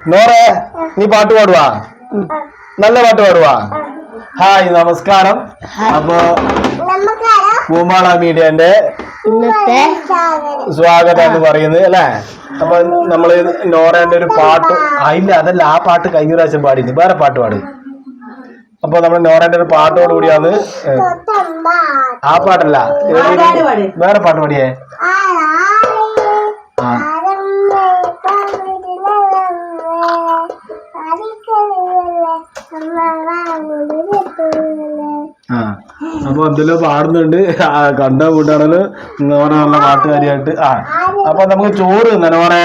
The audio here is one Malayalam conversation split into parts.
നോറെ നീ പാട്ട് പാടുവാ? നല്ല പാട്ട് പാടുവാ? ഹായ് നമസ്കാരം. അപ്പോ പൂമാള മീഡിയന്റെ ഇന്നത്തെ സ്വാഗതം എന്ന് പറയുന്നത് അല്ലേ? അപ്പൊ നമ്മൾ നോറേന്റെ ഒരു പാട്ട് ആ ഇല്ല അതല്ല ആ പാട്ട് കഴിഞ്ഞ പ്രാവശ്യം പാടിന് വേറെ പാട്ട് പാടി. അപ്പൊ നമ്മൾ നോറേന്റെ ഒരു പാട്ടോട് കൂടിയാണ് ആ പാട്ടല്ല വേറെ പാട്ട് പാടിയേ? അപ്പൊ എന്തെല്ലോ പാടുന്നുണ്ട്. കണ്ട കൂട്ടാണല്ലോ നോറ നല്ല പാട്ടുകാരിയായിട്ട്. ആ അപ്പൊ നമുക്ക് ചോറ് തിന്നാ നോറെ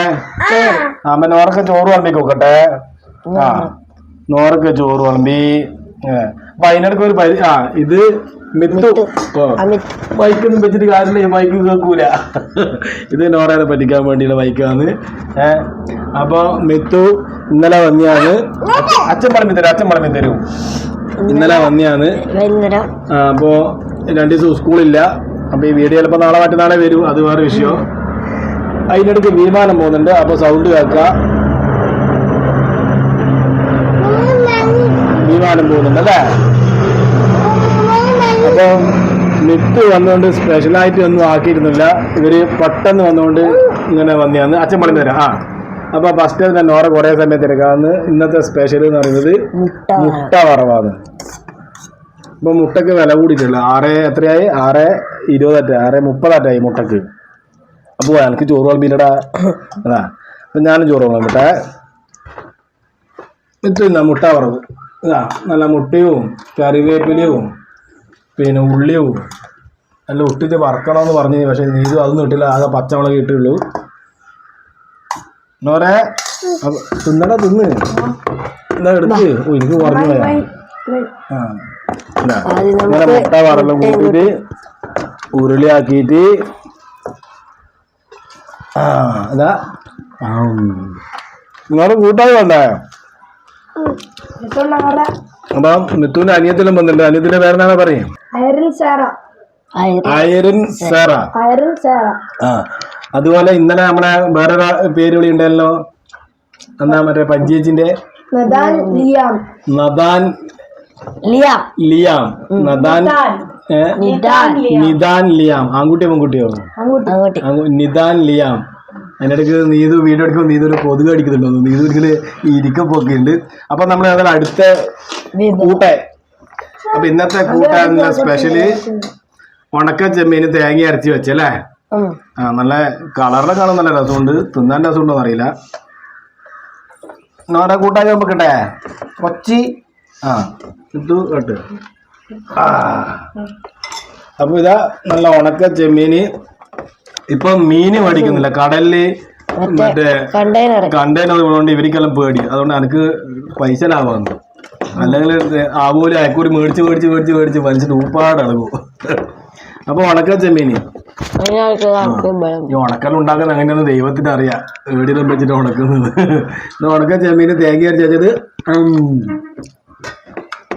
ആ. മനോറൊക്കെ നോറക്ക് ചോറ് വിളമ്പി നോക്കട്ടെ ആ നോറൊക്കെ ചോറ് വിളമ്പി. അപ്പൊ അതിനിടയ്ക്ക് ഒരു പരി ആ ഇത് മിത്തു. ബൈക്കൊന്നും വെച്ചിട്ട് കാര്യമില്ല ഈ ബൈക്ക് കേൾക്കൂല. ഇത് നോറേനെ പറ്റിക്കാൻ വേണ്ടിയുള്ള ബൈക്കാണ്. ഏഹ് അപ്പൊ മിത്തു ഇന്നലെ വന്നിയാണ് അച്ഛൻ പറമ്പി തരും അച്ഛൻ പറമ്പി തരൂ. ഇന്നലെ വന്നിയാണ്. അപ്പോ രണ്ടു ദിവസം സ്കൂളില്ല. അപ്പൊ ഈ വീഡിയോ ചിലപ്പോ നാളെ മറ്റന്നാളെ വരും. അത് വേറെ വിഷയം. അതിനിടയ്ക്ക് വിമാനം പോകുന്നുണ്ട്. അപ്പൊ സൗണ്ട് കേൾക്ക. വിമാനം പോകുന്നുണ്ട് അല്ലേ? അപ്പൊ നിത്ത് വന്നുകൊണ്ട് സ്പെഷ്യലായിട്ട് ഒന്നും ആക്കിയിരുന്നില്ല. ഇവർ പെട്ടെന്ന് വന്നുകൊണ്ട് ഇങ്ങനെ വന്നിയാന്ന് അച്ഛൻ പറഞ്ഞു തരാം. ആ. അപ്പൊ ഫസ്റ്റ് തന്നെ നോറ കുറെ സമയത്ത് എടുക്കാന്ന് ഇന്നത്തെ സ്പെഷ്യൽ എന്ന് പറയുന്നത് മുട്ട വറവാണ്. ഇപ്പൊ മുട്ടയ്ക്ക് വില കൂടിയിട്ടില്ല. ആറ് എത്രയായി? ആറ് ഇരുപതറ്റ ആറ് മുപ്പതറ്റായി മുട്ടക്ക്. അപ്പൊ എനിക്ക് ചോറ് വിളമ്പില്ലടാ അതാ. അപ്പൊ ഞാനും ചോറ് വിളമ്പിട്ടെ. ഇത്തില്ല മുട്ട വറവ്. ഇതാ നല്ല മുട്ടയും കറിവേപ്പിലയും പിന്നെ ഉള്ളിയും നല്ല ഒട്ടിച്ച് വറക്കണമെന്ന് പറഞ്ഞു പക്ഷേ നീതും അതൊന്നും ഇട്ടില്ല. ആകെ പച്ചമുളക് ഇട്ടുള്ളൂ. നോരെ അപ്പൊ തിന്നടാ തിന്ന്. എന്താ എടുത്ത്. ഓ എനിക്ക് പറഞ്ഞു പോയാ ആ. ഇങ്ങനെ മുട്ട വറലും കൂട്ടിട്ട് ഉരുളിയാക്കിയിട്ട് ആ ഇതാ. നിങ്ങൾ കൂട്ടാതെ വേണ്ടേ അപ്പം മിത്തുവിന്റെ അനിയത്തിലും വന്നിട്ടുണ്ട്. അനിയത്തിന്റെ പേരെന്താണ് പറയും? അയരൻ സാറ. അയരൻ സാറ. ആ. അതുപോലെ ഇന്നലെ നമ്മളെ വേറൊരു പേര് വിളി ഉണ്ടല്ലോ എന്നാ മറ്റേ പഞ്ചേച്ചിന്റെ Nathan Liam. Nathan Lia. Liam. Nathan Nidhan Nidhan Liam. ആൺകുട്ടിയോ പെൺകുട്ടിയോ? നിദാൻ ലിയാം. അതിനിടയ്ക്ക് നീതു വീഡിയോ എടുക്കുമ്പോൾ നീതു ഒരു കൊതുക് അടിക്കുന്നുണ്ടോ നീതു ഒരിക്കൽ ഇരിക്കപ്പൊക്കെ ഉണ്ട്. അപ്പൊ നമ്മൾ അതിൽ അടുത്ത കൂട്ടെ. അപ്പൊ ഇന്നത്തെ കൂട്ടാനുള്ള സ്പെഷ്യൽ ഉണക്ക ചെമ്മീന് തേങ്ങ അരച്ച് വെച്ചല്ലേ? നല്ല കളറിലെ കാണാൻ നല്ല രസമുണ്ട്. തിന്നാൻ രസമുണ്ടോന്ന് എന്നറിയില്ല നോടെ കൂട്ടാക്കി വെക്കട്ടെ കൊച്ചി. ആ ഇത് കേട്ട്. അപ്പൊ ഇതാ നല്ല ഉണക്ക ചെമ്മീന്. ഇപ്പൊ മീന് മേടിക്കുന്നില്ല. കടലിൽ മറ്റേ കണ്ടെയ്നർ ഉള്ളതുകൊണ്ട് ഇവർക്കെല്ലാം പേടി. അതുകൊണ്ട് എനിക്ക് പൈസ ലാഭമാണ്. അല്ലെങ്കിൽ ആവൂല അയക്കൂടി മേടിച്ച് മേടിച്ച് മേടിച്ച് മേടിച്ച് മനുഷ്യൻ ഊപ്പാട് ഇളകും. അപ്പൊ ഉണക്ക ചെമ്മീന്. ഈ ഉണക്കൽ ഉണ്ടാക്കുന്ന അങ്ങനെയൊന്ന് ദൈവത്തിന് അറിയാം. ഏടിയിലും വെച്ചിട്ട് ഉണക്കുന്നത്? ഇത് ഉണക്ക ചെമ്മീന് തേങ്ങ അരിച്ചത്.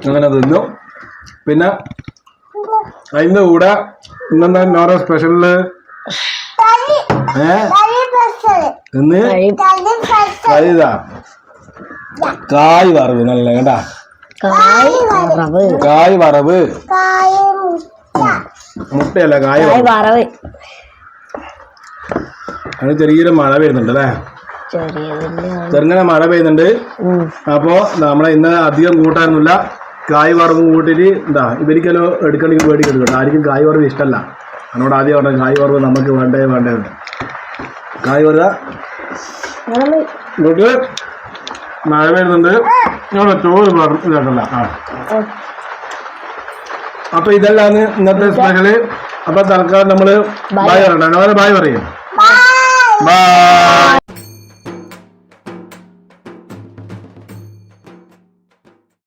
അങ്ങനെ തിന്നു. പിന്നെ അതിന്റെ കൂടെ ഇന്നെന്താ നോറോ സ്പെഷ്യൽ ഇന്ന് കായ് വറവ് നല്ല കേട്ടാ കായ് വറവ്. കായ് വറവ്. മുട്ടയല്ല കായ വറവ്. അത് ചെറിയൊരു മഴ പെയ്യുന്നുണ്ട് അല്ലേ? ചെറുങ്ങനെ മഴ പെയ്യുന്നുണ്ട്. അപ്പോ നമ്മളെ ഇന്ന് അധികം കൂട്ടാനൊന്നുമില്ല. കായ് വറവ് കൂട്ടിയിട്ട് എന്താ ഇവർക്കല്ലോ എടുക്കണമെങ്കിൽ പേടിക്ക് എടുക്കട്ടെ ആർക്കും കായ് വറവ് ഇഷ്ടമല്ല. എന്നോട് ആദ്യം പറഞ്ഞ കായ് വറവ് നമുക്ക് വേണ്ടേ വേണ്ടേ ഉണ്ട് കായ് വറുക. ഇങ്ങോട്ട്. മഴ വരുന്നുണ്ട് ഞങ്ങൾ ചോറ് ഇതാക്കണ്ട. ആ. അപ്പൊ ഇതെല്ലാം ഇന്നത്തെ സ്പെഷ്യൽ. അപ്പൊ തൽക്കാലം നമ്മൾ ബായ് പറയണ്ട ബായ് പറയും. ബായ്